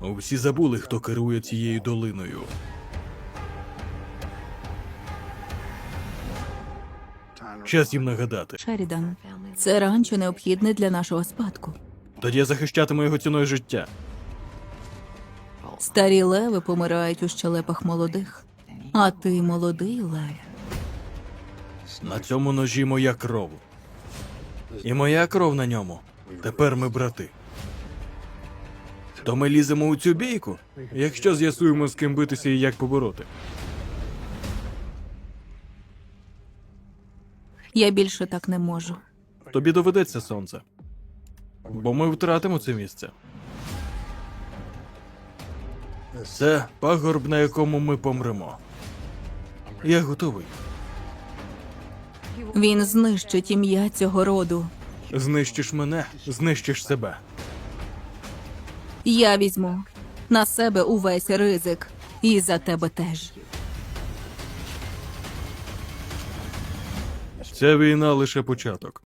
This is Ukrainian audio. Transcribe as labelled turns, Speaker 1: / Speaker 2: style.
Speaker 1: Всі забули, хто керує цією долиною. Час їм нагадати.
Speaker 2: Шерідан, це ранчо необхідне для нашого спадку.
Speaker 1: Тоді я захищатиму його ціною життя.
Speaker 2: Старі леви помирають у щелепах молодих, а ти молодий лев.
Speaker 1: На цьому ножі моя кров. І моя кров на ньому. Тепер ми брати. То ми ліземо у цю бійку, якщо з'ясуємо, з ким битися і як побороти.
Speaker 2: Я більше так не можу.
Speaker 1: Тобі доведеться сонце. Бо ми втратимо це місце. Це пагорб, на якому ми помремо. Я готовий.
Speaker 2: Він знищить ім'я цього роду.
Speaker 1: Знищиш мене, знищиш себе.
Speaker 2: Я візьму на себе увесь ризик. І за тебе теж.
Speaker 1: Ця війна лише початок.